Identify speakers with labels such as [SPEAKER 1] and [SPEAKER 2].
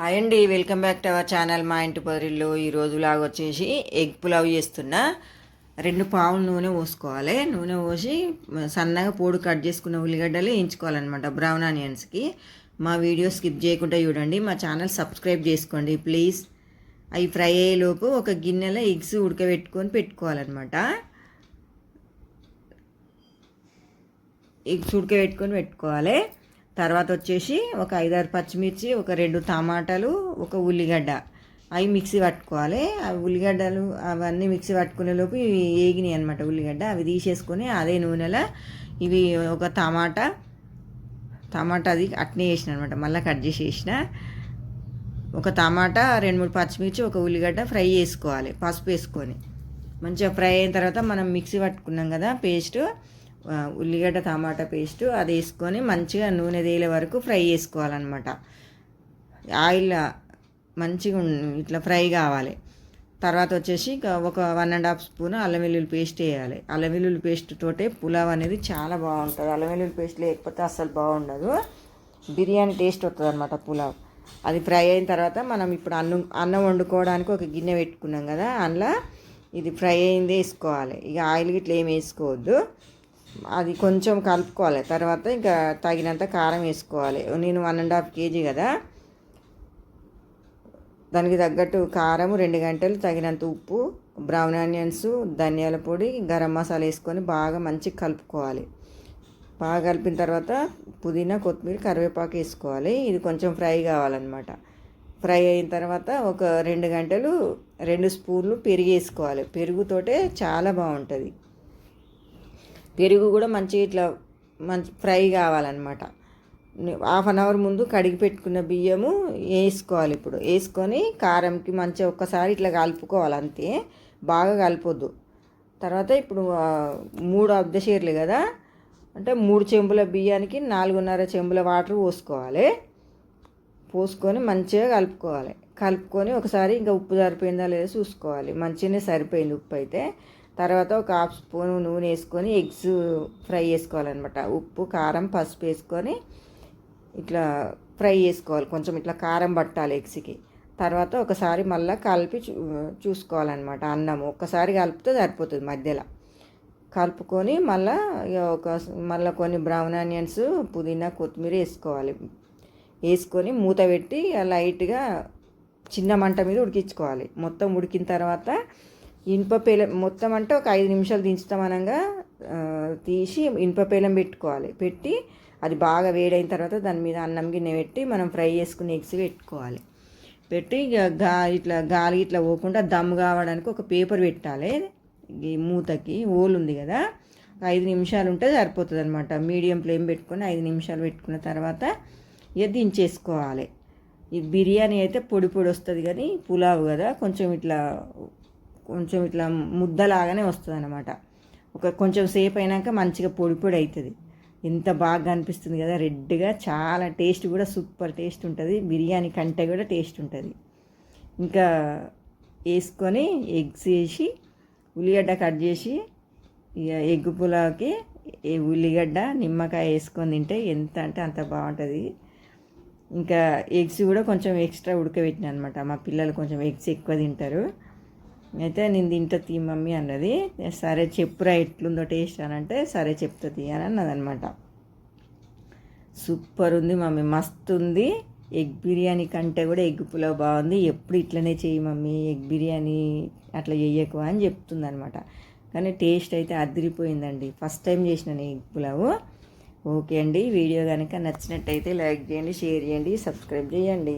[SPEAKER 1] Hi అండి welcome back to our channel మా ఇంటి పొదరిల్లు ఈరోజు లాగా వచ్చేసి ఎగ్ పులావ్ చేస్తున్నా. రెండు పావులు నూనె పోసుకోవాలి. నూనె పోసి సన్నగా పొడి కట్ చేసుకున్న ఉల్లిగడ్డలు వేయించుకోవాలన్నమాట బ్రౌన్ ఆనియన్స్కి. మా వీడియో స్కిప్ చేయకుండా చూడండి. మా ఛానల్ సబ్స్క్రైబ్ చేసుకోండి ప్లీజ్. అవి ఫ్రై అయ్యేలోపు ఒక గిన్నెలో ఎగ్స్ ఉడకబెట్టుకొని పెట్టుకోవాలన్నమాట. ఎగ్స్ ఉడకబెట్టుకొని పెట్టుకోవాలి. తర్వాత వచ్చేసి ఒక ఐదారు పచ్చిమిర్చి ఒక రెండు టమాటాలు ఒక ఉల్లిగడ్డ. అవి మిక్సీ పట్టుకోవాలి. ఆ ఉల్లిగడ్డలు అవన్నీ మిక్సీ పట్టుకునే లోపు ఇవి ఏగినాయి అనమాట ఉల్లిగడ్డ. అవి తీసేసుకొని అదే నూనెలో ఇవి ఒక టమాటా టమాటా అది అట్నే వేసిన అనమాట మళ్ళీ కట్ చేసి వేసిన. ఒక టమాటా రెండు మూడు పచ్చిమిర్చి ఒక ఉల్లిగడ్డ ఫ్రై చేసుకోవాలి. పసుపు వేసుకొని. మంచిగా ఫ్రై అయిన తర్వాత మనం మిక్సీ పట్టుకున్నాం కదా పేస్ట్. ఉల్లిగడ్డ టమాటా పేస్ట్ అది వేసుకొని మంచిగా నూనె తేలే వరకు ఫ్రై చేసుకోవాలన్నమాట. ఆయిల్ మంచిగా ఇట్లా ఫ్రై కావాలి. తర్వాత వచ్చేసి ఒక వన్ అండ్ హాఫ్ స్పూన్ అల్లం వెల్లుల్లి పేస్ట్ వేయాలి. అల్లం వెల్లుల్లి పేస్ట్ తోటే పులావ్ అనేది చాలా బాగుంటుంది. అల్లం వెల్లుల్లి పేస్ట్ లేకపోతే అస్సలు బాగుండదు. బిర్యానీ టేస్ట్ వస్తుంది అనమాట పులావ్. అది ఫ్రై అయిన తర్వాత మనం ఇప్పుడు అన్నం అన్నం వండుకోవడానికి ఒక గిన్నె పెట్టుకున్నాం కదా అందులో. ఇది ఫ్రై అయింది వేసుకోవాలి. ఇక ఆయిల్ గిట్ల ఏం వేసుకోవద్దు. అది కొంచెం కలుపుకోవాలి. తర్వాత ఇంకా తగినంత కారం వేసుకోవాలి. నేను వన్ అండ్ హాఫ్ కేజీ కదా. దానికి తగ్గట్టు కారం రెండు గంటలు తగినంత ఉప్పు బ్రౌన్ ఆనియన్స్ ధనియాల పొడి గరం మసాలా వేసుకొని బాగా మంచిగా కలుపుకోవాలి. బాగా కలిపిన తర్వాత పుదీనా కొత్తిమీర కరివేపాకు వేసుకోవాలి. ఇది కొంచెం ఫ్రై కావాలన్నమాట. ఫ్రై అయిన తర్వాత ఒక రెండు గంటలు రెండు స్పూన్లు పెరుగు వేసుకోవాలి పెరుగుతోటే చాలా బాగుంటుంది. పెరుగు కూడా మంచిగా ఇట్లా మంచి ఫ్రై కావాలన్నమాట. హాఫ్ అన్ అవర్ ముందు కడిగి పెట్టుకున్న బియ్యము వేసుకోవాలి ఇప్పుడు. వేసుకొని కారంకి మంచిగా ఒక్కసారి ఇట్లా కలుపుకోవాలి అంతే. బాగా కలపొద్దు. తర్వాత ఇప్పుడు మూడు అర్ధషేర్లు కదా? అంటే మూడు చెంబుల బియ్యానికి నాలుగున్నర చెంబుల వాటర్ పోసుకోవాలి. పోసుకొని మంచిగా కలుపుకోవాలి. కలుపుకొని ఒకసారి ఇంకా ఉప్పు సరిపోయిందా లేదా చూసుకోవాలి. మంచిగానే సరిపోయింది ఉప్పు అయితే. తర్వాత ఒక హాఫ్ స్పూన్ నూనె వేసుకొని ఎగ్స్ ఫ్రై చేసుకోవాలన్నమాట. ఉప్పు కారం పసుపు వేసుకొని ఇట్లా ఫ్రై చేసుకోవాలి. కొంచెం ఇట్లా కారం పట్టాలి ఎగ్స్కి. తర్వాత ఒకసారి మళ్ళీ కలిపి చూ చూసుకోవాలన్నమాట అన్నం ఒక్కసారి కలిపితే సరిపోతుంది మధ్యలో. కలుపుకొని మళ్ళా ఇక ఒక మళ్ళీ కొన్ని బ్రౌన్ ఆనియన్స్ పుదీనా కొత్తిమీర వేసుకోవాలి. వేసుకొని మూత పెట్టి లైట్గా చిన్న మంట మీద ఉడికించుకోవాలి. మొత్తం ఉడికిన తర్వాత ఇనుప పేలం మొత్తం అంటే ఒక ఐదు నిమిషాలు దించుతామనగా తీసి ఇనుప పేలం పెట్టుకోవాలి. పెట్టి అది బాగా వేడైన తర్వాత దాని మీద అన్నం గిన్నె పెట్టి మనం ఫ్రై చేసుకుని ఎగ్స్ పెట్టుకోవాలి. పెట్టి ఇక గా ఇట్లా గాలి ఇట్లా పోకుండా దమ్ కావడానికి ఒక పేపర్ పెట్టాలి. ఈ మూతకి ఓలు ఉంది కదా ఒక ఐదు నిమిషాలు ఉంటే సరిపోతుంది అనమాట మీడియం ఫ్లేమ్ పెట్టుకొని ఐదు నిమిషాలు పెట్టుకున్న తర్వాత ఇక దించేసుకోవాలి. ఈ బిర్యానీ అయితే పొడి పొడి వస్తుంది కానీ పులావ్ కదా కొంచెం ఇట్లా కొంచెం ఇట్లా ముద్దలాగానే వస్తుంది అనమాట ఒక కొంచెం సేపు అయినాక మంచిగా పొడి పొడి అవుతుంది ఎంత బాగా అనిపిస్తుంది కదా రెడ్గా చాలా టేస్ట్ కూడా సూపర్ టేస్ట్ ఉంటుంది. బిర్యానీ కంటే కూడా టేస్ట్ ఉంటుంది. ఇంకా వేసుకొని ఎగ్స్ వేసి ఉల్లిగడ్డ కట్ చేసి ఇక ఎగ్ పులావ్కి ఉల్లిగడ్డ నిమ్మకాయ వేసుకొని తింటే ఎంత అంటే అంత బాగుంటుంది. ఇంకా ఎగ్స్ కూడా కొంచెం ఎక్స్ట్రా ఉడకబెట్టిన అనమాట మా పిల్లలు కొంచెం ఎగ్స్ ఎక్కువ తింటారు. అయితే నేను తింటా తీ మమ్మీ అన్నది. సరే చెప్పురా ఎట్లుందో టేస్ట్ అని అంటే సరే చెప్తా తీ అని అన్నదనమాట. సూపర్ ఉంది మమ్మీ మస్తు ఉంది. ఎగ్ బిర్యానీ కంటే కూడా ఎగ్ పులావ్ బాగుంది. ఎప్పుడు ఇట్లనే చేయి మమ్మీ ఎగ్ బిర్యానీ అట్లా చెయ్యకు అని చెప్తుంది అనమాట కానీ టేస్ట్ అయితే అదిరిపోయిందండి. ఫస్ట్ టైం చేసిన ఎగ్ పులావ్. ఓకే అండి వీడియో కనుక నచ్చినట్టయితే లైక్ చేయండి షేర్ చేయండి సబ్స్క్రైబ్ చేయండి.